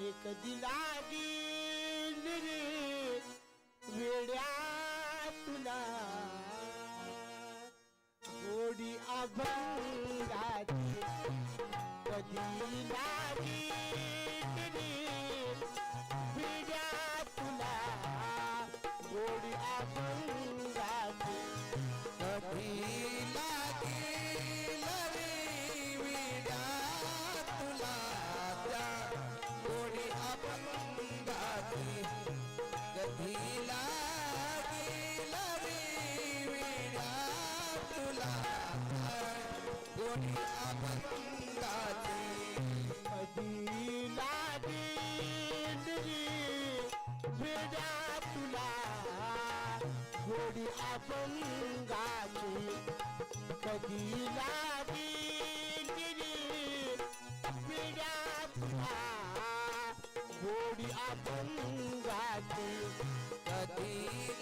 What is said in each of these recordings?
अरे कधी लागी रे वेड्या तुला. गोडी अभंगाची कधी लागी गोडी अभंगाची कधी लागी गोडी आपण तुला कधी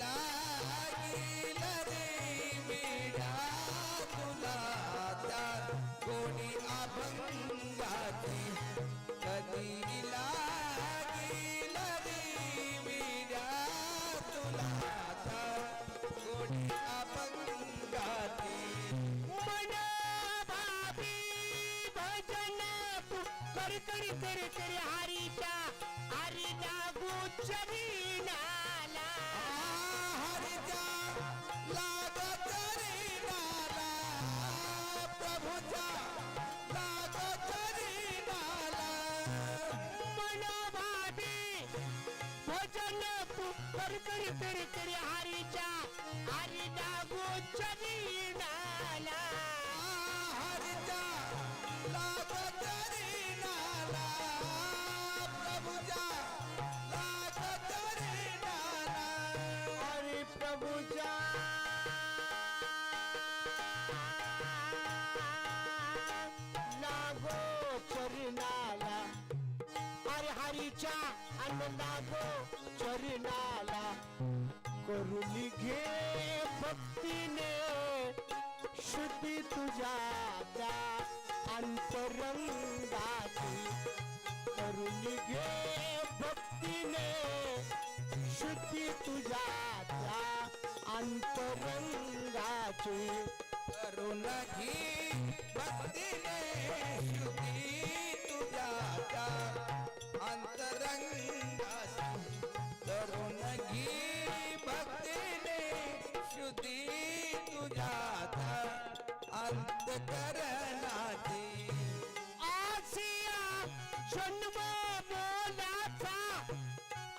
तू कर कर कर कर हरीच्या हरी लागू चरिणाला हरी हरीच्या अन्न चरणाला करून घे भक्तीने. शुद्धी तुझ्या त्या अंतरंगाची करून घे भक्तीने. शुद्धी तुझ्या त्या अंतरंगाची करून घे भक्तीने. शुद्धी अंतरंगाची करुण घी भक्तीने शुद्धी तुझ्या अंतकरणाची. आसिया जन्म मोलाचा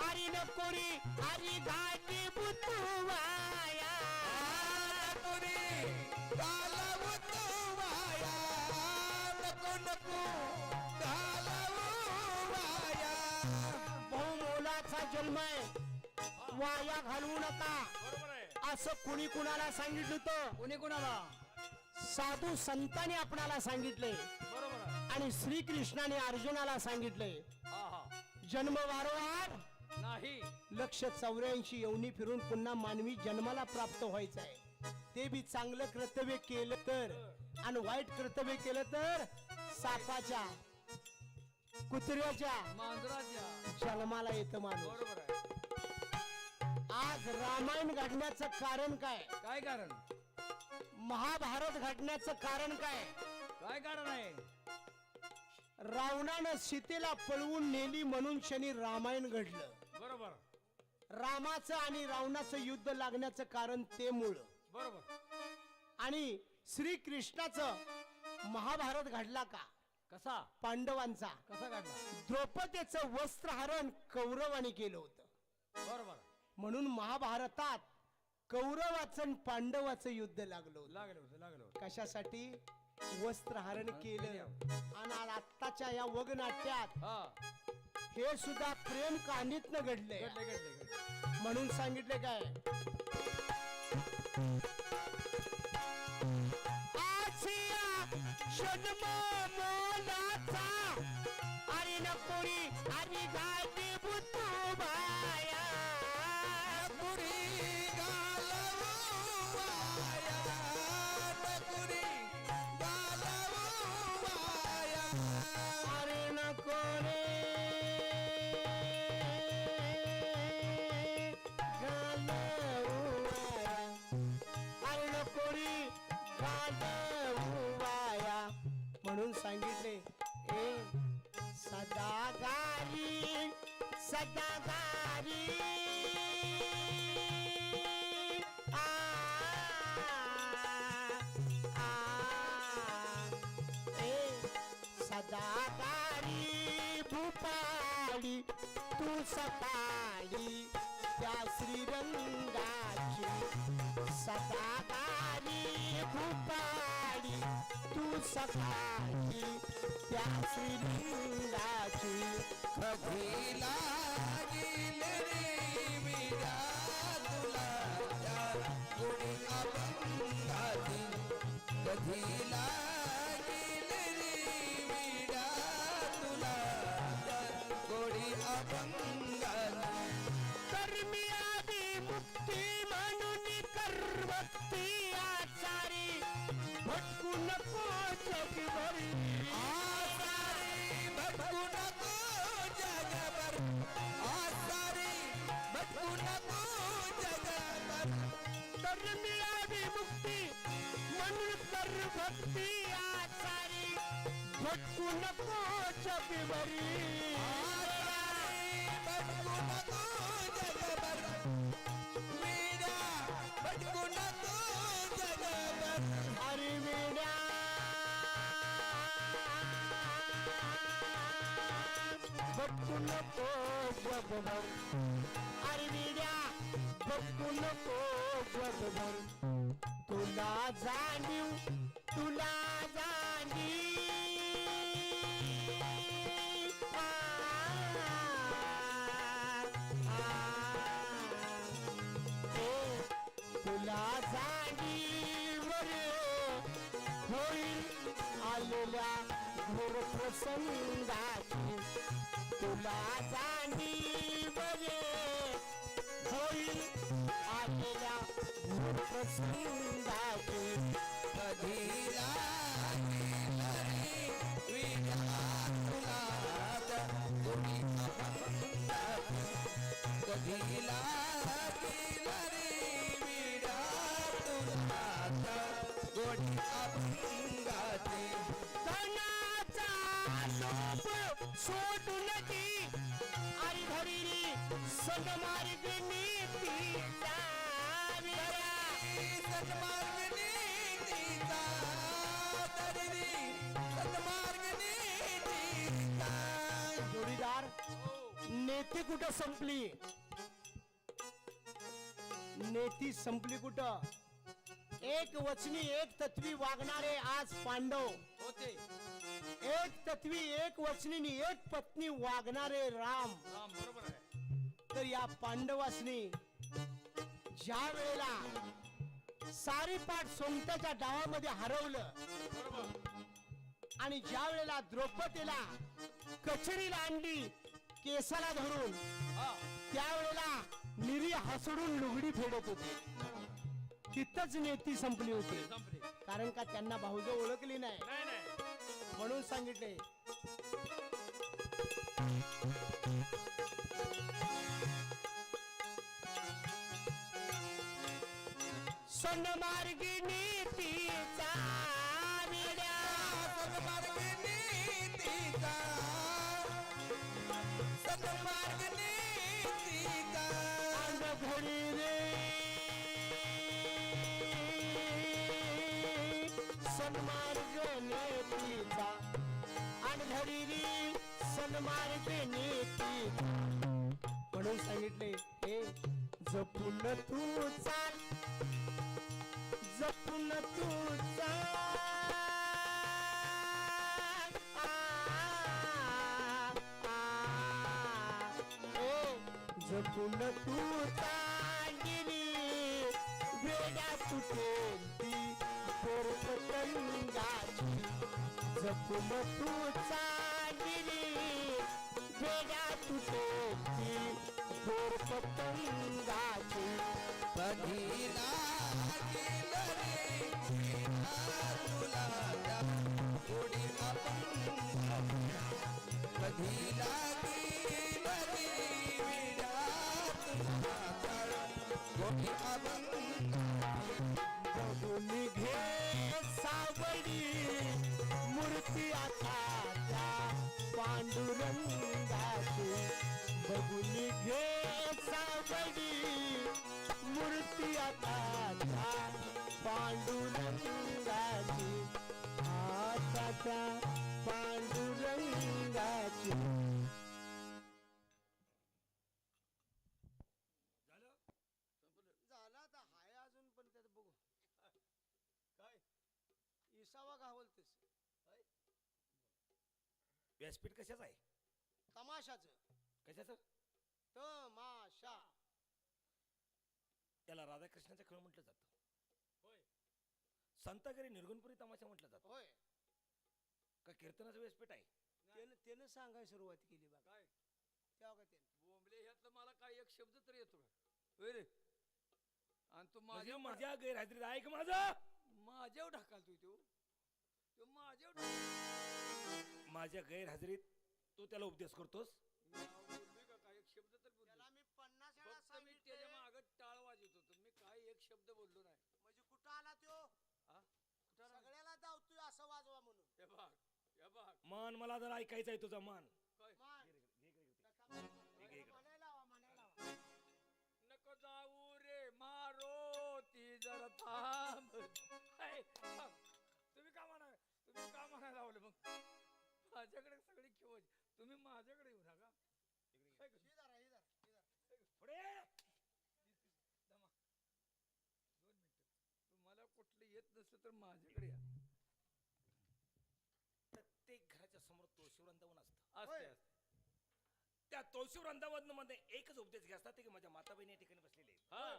अरे नकोरी अरे घाटी बुतवाया वाया घालवू नका. असं कुणी कुणाला सांगितलं होतं? कोणी कोणाला? साधू संतांनी आपणाला सांगितले बरोबर आहे. आणि श्रीकृष्णाने अर्जुनाला सांगितले हा हा. जन्म वारंवार नाही. लक्ष चौऱ्याऐंशी येऊनी फिरून पुन्हा मानवी जन्माला प्राप्त व्हायचं आहे ते बी चांगलं कर्तव्य केलं तर आणि वाईट कर्तव्य केलं तर सापाच्या कुत्र्याच्या मांजराच्या. जन्माला येतं माणूस. बरोबर आहे. आज रामायण घडण्याचं कारण काय? काय कारण? महाभारत घडण्याचं कारण काय? काय कारण आहे? रावणानं सीतेला पळवून नेली म्हणून शनी रामायण घडलं. बरोबर. रामाचं आणि रावणाचं युद्ध लागण्याचं कारण ते मूळ. बरोबर. आणि श्रीकृष्णाचं महाभारत घडला का? कसा? पांडवांचा. कसा काढला द्रौपदीचं वस्त्रहरण कौरवाने केलं होतं. बरोबर. म्हणून महाभारतात कौरवाचं आणि पांडवाचं युद्ध लागलं लागलं होतं लागलं होतं. कशासाठी? वस्त्रहरण केलं. आणि आत्ताच्या या वगनाट्यात हा. हे सुद्धा प्रेम कहाणीतनं घडलंय. घडले घडले घडले म्हणून सांगितले काय? जन्म मोलाचा अरे नकोरी अरे गाडी सदागारी आ, आ, ए, सदागारी भूपाळी तू सकाळी त्या श्रीरंगाची सदागारी भूपाळी. तू सकाळी त्या श्रीरंगाची कधी लागील रे तुला त्या अभंगाची कधी भक्ती म्हणून म्हणून भक्ती आचारी भटकू नको जगभरी. भटकू नको जगभर. मीरा भटकू नको जगभर. अरे मीरा भटकू नको जगभर. अरे मीरा भटकू नको जगभर. तुला जाणीव तुला जाणीव. हो, तुला जाणीव होईल आलेल्या घोर प्रसंगाची. तुला जाणीव होईल घोर प्रसंगाची कधी जोडीदार नेती कुठं संपली? नेती संपली कुठं? एक वचनी एक तत्वी वागणारे आज पांडव. होते. एक तत्वी एक वचनीनी एक पत्नी वागणारे राम. राम बरोबर आहे. तर या पांडवासनी ज्या वेळेला सारी पाठ सोमत्याच्या डावामध्ये हरवलं. आणि ज्या वेळेला द्रौपदीला कचडीला आणली केसाला धरून त्यावेळेला निरी हसडून लुगडी फेडत होते. तिथंच नेती संपली होती. कारण का त्यांना भाऊजं ओळखली नाही. म्हणून सांगितले सन्मार्गी नीतीचा विड्या सन्मार्गनी नीता सन्मार्गनी नीता अंग घडी रे सन्मार्ग नेतीचा. अनघडी रे सन्मार्ग नेतीचा. म्हणून सांगितले हे जपून तू चाल. जपून तुझा. हो. जपून तू चांगली वेड्या तुटेली पोरपतंगाची. जपून तू चांगली वेड्या तुटेली पोरपतंगाची. बधी व्यासपीठ कशाच आहे? तमाशाच. कशाचं? तमाशा. याला राधाकृष्णाचा खेळ म्हटलं जातं. होय. संतागिरी निर्गुणपुरी तमाशा म्हटलं जातं. होय. का कीर्तनाचं व्यासपीठ आहे? त्यानं त्यानं सांगायला सुरुवात केली बघा. काय? तेव्हा का त्यानं? बोंबले ह्यातलं मला काय एक शब्द तरी येतो का? होय रे. आणि तू म्हणजे माझ्या माझ्या गैरहजेरीत ऐक माझं? माझ्यावर ढकलतोय तो तो. माझ्या गैरहजेरीत तू त्याला उपदेश करतोस? बोललोय का? काय एक शब्द तर बोललो त्याला मी पन्नास वेळा फक्त मी त्याच्या सांगितलं मागं टाळ वाजवत होतो. मी काय एक शब्द बोललो नाही. म्हणजे कुठं आला त्यो? कुठं? सगळ्याला धावतोय असं वाजवा म्हणून. हे बघ हे बघ. मन मला जर ऐकायचं आहे तुझा मान. काय. म्हणायला म्हणायला हवा. नको जाऊ रे मारो ती जरा थांब. माझ्याकडे सगळी खेळ तुम्ही माझ्याकडे येऊ नका. पुढे. दोन मिनिटं. तुम्हाला कुठलं येत नसलं तर माझ्याकडे या. प्रत्येक घराच्या समोर तुळशी वृंदावन असतं. असते. त्या तुळशी वृंदावनमध्ये एकच उपदेश घे असतात ते की माझ्या माता बहिणी या ठिकाणी बसलेले आहेत. हा.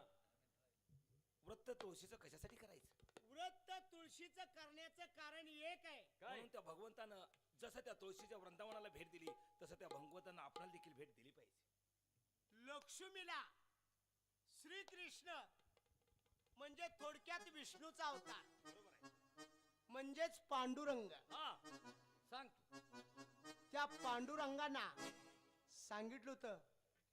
व्रत तुळशीचं कशासाठी करायचं? व्रत तुळशीचं करण्याचं कारण एक आहे. काय? म्हणून त्या भगवंतानं जसं त्या तुळशीच्या वृंदावनाला भेट दिली तसं त्या भगवंतानं आपल्याला देखील भेट दिली पाहिजे. लक्ष्मीला श्रीकृष्ण म्हणजे थोडक्यात विष्णूचा अवतार. बरोबर आहे. म्हणजेच पांडुरंग. हा सांग. त्या पांडुरंगांना सांगितलं होतं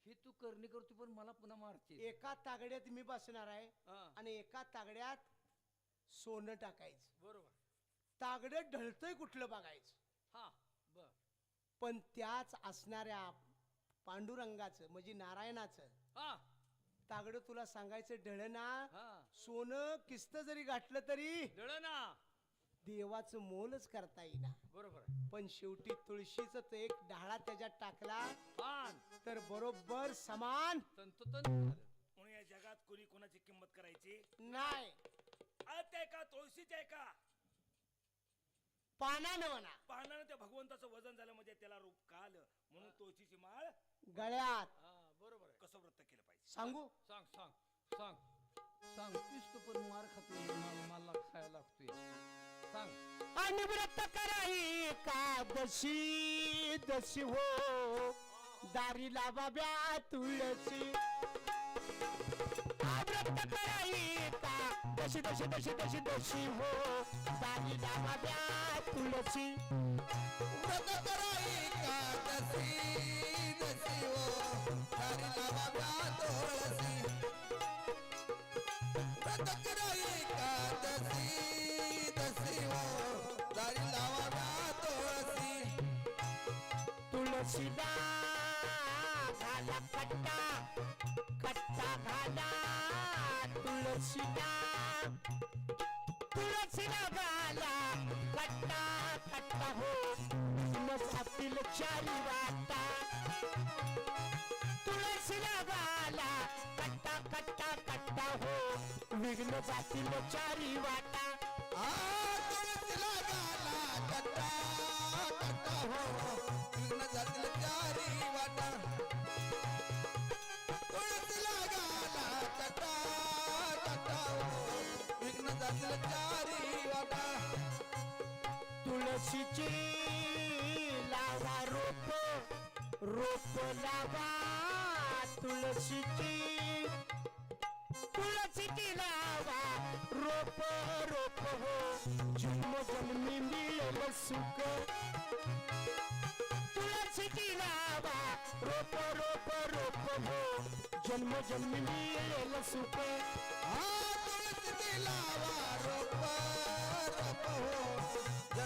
हे तू करणे करतो पण मला पुन्हा मारते. एका तागड्यात मी बसणार आहे. आणि एका तागड्यात सोनं टाकायचं. बरोबर. तागडं ढळतंय कुठलं बघायचं. पण त्याच असणाऱ्या पांडुरंगाचं म्हणजे नारायणाचं हा. तागडं तुला सांगायचं ढळना हा. सोनं किस्त जरी घातलं तरी दळ ना देवाचं मोलच करता येईना. बरोबर आहे. पण शेवटी तुळशीचं तो एक डाळा त्याच्यात टाकला पान तर बरोबर समान. तंतोतंत झालं. म्हणून या जगात कोणी कोणाची किंमत करायची? नाही. आहे का? तुळशीची आहे का? पानानं म्हणा. पाहण्यानं त्या भगवंताचं वजन झालं म्हणजे त्याला रूप का आलं? म्हणून तुळशीची माळ गळ्यात. हा बरोबर आहे. कसं व्रत केलं पाहिजे? सांगू? सांग सांग सांग. सांगतीस तू पण मार खातोय मला मला खायला लागतोय. सांग. आणि व्रत कराई का दशी दशी हो. दारी लावाव्या तुळशी. आ व्रत कराई दशी दशी दशी दशी दशी हो. दारी लावाव्या तुळशी व्रत कराई का दसी दसी हो. हरी लावा तुलसी. व्रत कराई का दसी दसी हो. घाला कट्टा कट्टा घाला. तुळशीला तुळशीला घाला कट्टा कट्टा हो. नसातील चारी वाटा. तुळशीला घाला कट्टा कट्टा कट्टा हो. विघ्न जातील चारी वाटा. आ! तुळशीची लावा रोप रोप लावा तुळशीची. तुळशीची लावा रोप रोप हो. जन्म जन्मी मिळेल सुख. तुळशीची लावा रोप रोप रोप हो. जन्म जन्मी मिळेल सुख. हा तुळशीची लावा रोप.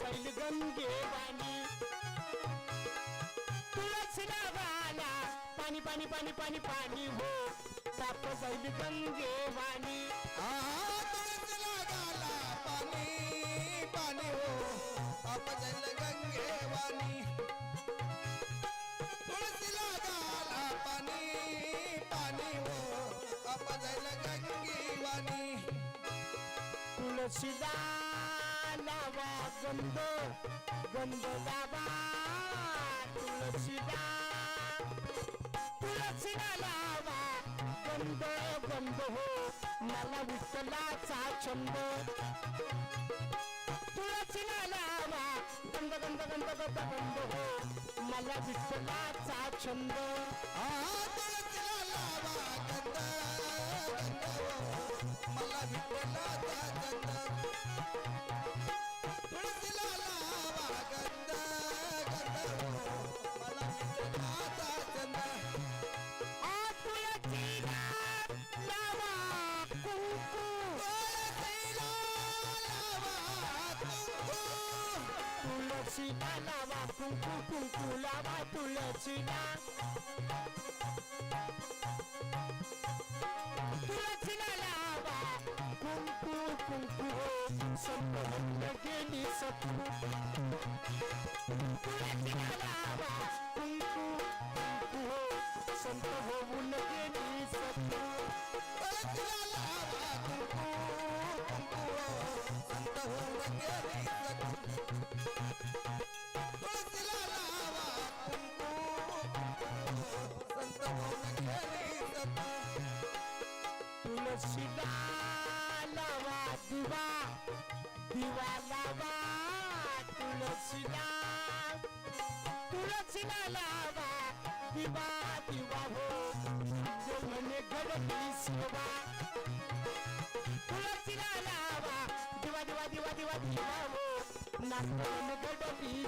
बैल गंगे वाणी तुळशीला गाला पाणी पाणी पाणी पाणी पाणी हो. बाप बैल गंगे पाणी पाणी हो. गंगे वाणी पाणी पाणी हो. गंगे वाणी गंध गंध बाबा तुळशीला. तुळशीला लावा. गंध गंध हो मला विठ्ठलाचा छंद. तुळशीला लावा. गंध गंध गंध गंध गंध हो मला विठ्ठलाचा छंद. तुळशीला लावा कुंकू कुंकू लावा तुळशीला तुळशीला लावा कुंकू कुंकू संपन्न गेली सत्तू तुळशीला लावा कुंकू कुंकू संत होऊन गेली तुळशीला लावा दिवा. दिवा लावा तुळशीला तुळशीला लावा दिवा दिवा हो. जो म्हणे घडली सेवा तुळशीला लावा दिवा दिवा दिवा दिवा दिवा हो. नाचवून घडली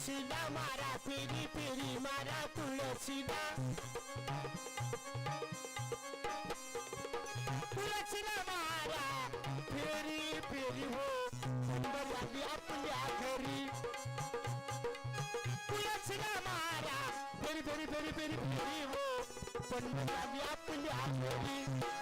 तुळशीला मारा पेरी पेरी मारा तुळशीला तुळशीला मारा फेरी फेरी हो सुंदर आपल्या घरी. तुळशीला मारा फेरी फेरी फेरी फेरी फेरी हो पण आली आपल्या घरी.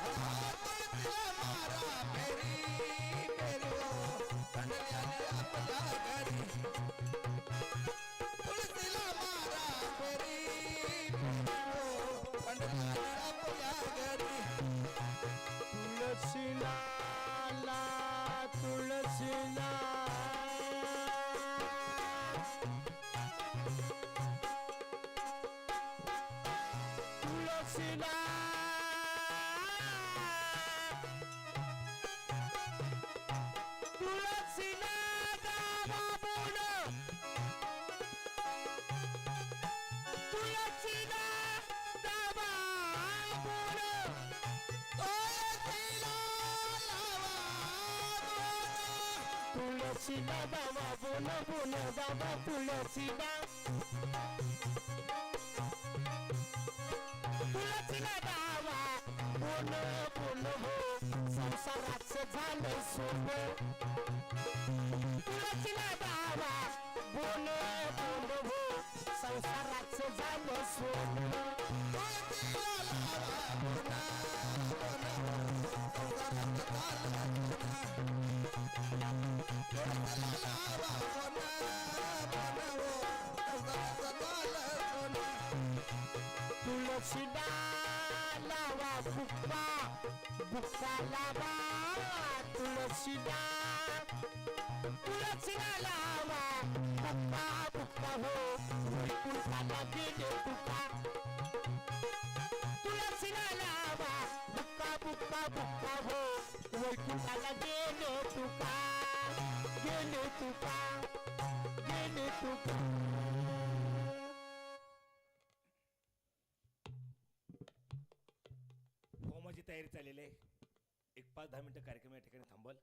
तुळशीला बाबा बोल बोल बाबा तुळशीला तुळशीला बाबा बोल बोल हो संसाराचं झालं सोप त्याला गेले तुका तुका तुका. हो तयारी चाललेली आहे. एक पाच दहा मिनिटं कार्यक्रम या ठिकाणी थांबल